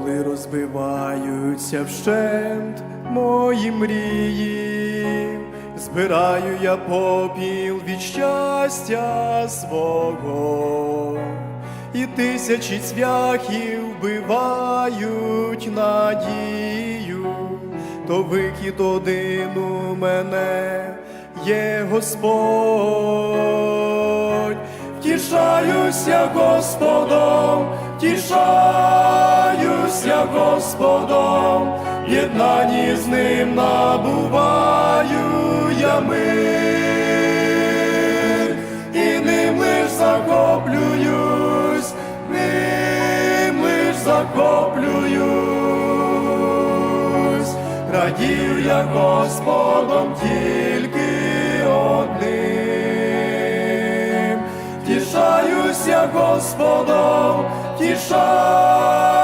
коли розбиваються вщент мої мрії, збираю я попіл від щастя свого, і тисячі цвяхів вбивають надію, то викид один у мене є Господь. Втішаюся Господом, Господом, в єднанні з ним набуваю я мир, і ним лиш захоплююсь, ним лиш захоплююсь, радію я Господом тільки Господом, тішаюся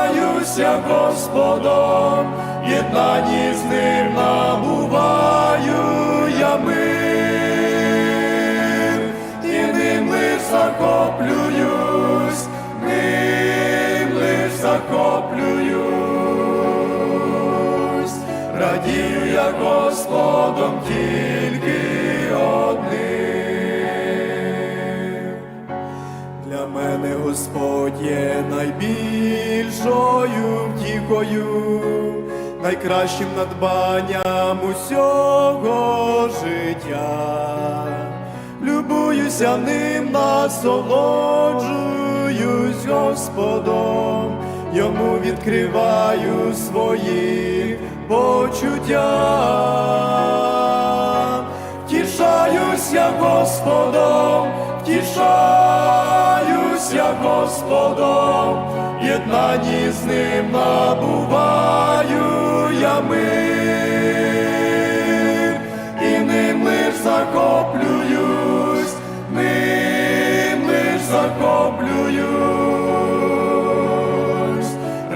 Господом, в єднанні з ним набуваю я мир, і ним лиш захоплююсь, ним лиш захоплююсь, радію я Господом тільки найбільшою втіхою, найкращим надбанням усього життя. Любуюся ним, насолоджуюсь Господом, йому відкриваю свої почуття. Втішаюся Господом, втішаюся Господом, в єднанні з ним набуваю я мир, і ним лиш захоплююсь, ним лиш захоплююсь,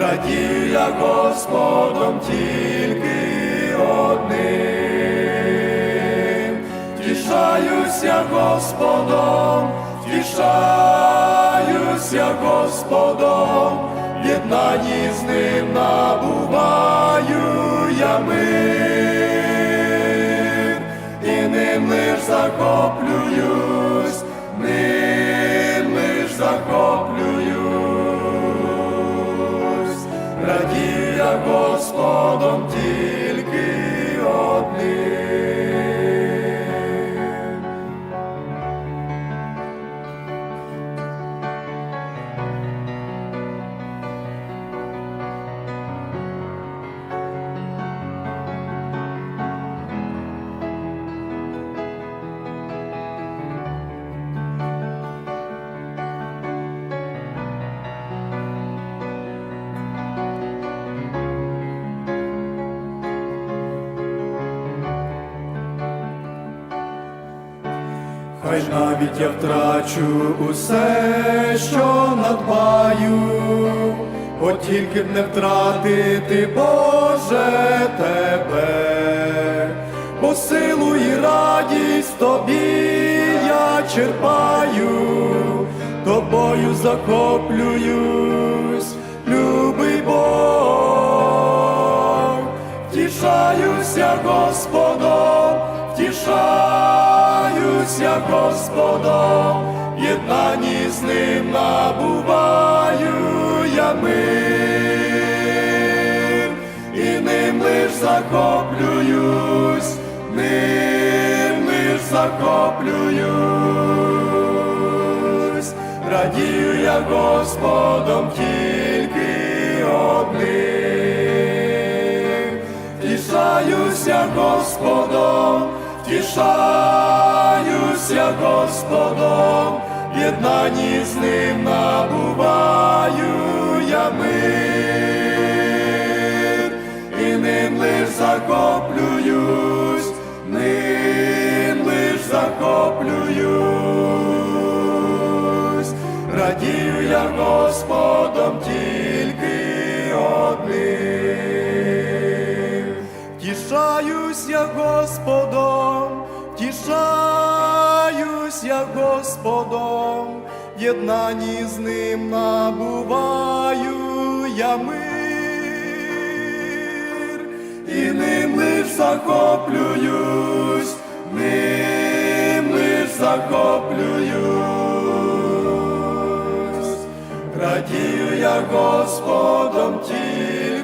радію я Господом тільки одним. Тішаюся Господом, тішаюся Господом, єднанні з ним набуваю я мир, і ним лиш захоплююсь, Хай навіть я втрачу усе, що надбаю, от тільки б не втратити, Боже, тебе, бо силу і радість тобі я черпаю, тобою захоплююсь, любий Бог, втішаюся Господом, втішаюся Господом, в єднанні з ним набуваю я мир, і ним лиш захоплююсь, ним лиш захоплююсь, радію я Господом тільки одним. Тішаюся Господом, тішаюся Господом, в єднанні з ним набуваю я мир, і ним лиш захоплююсь, ним лиш захоплююсь, радію я Господом тільки одним. Тішаюсь я Господом, Тішаюся я Господом, єднані з ним набуваю я мир, і ним лиш захоплююсь, ним лиш захоплююсь, радію я Господом тіль.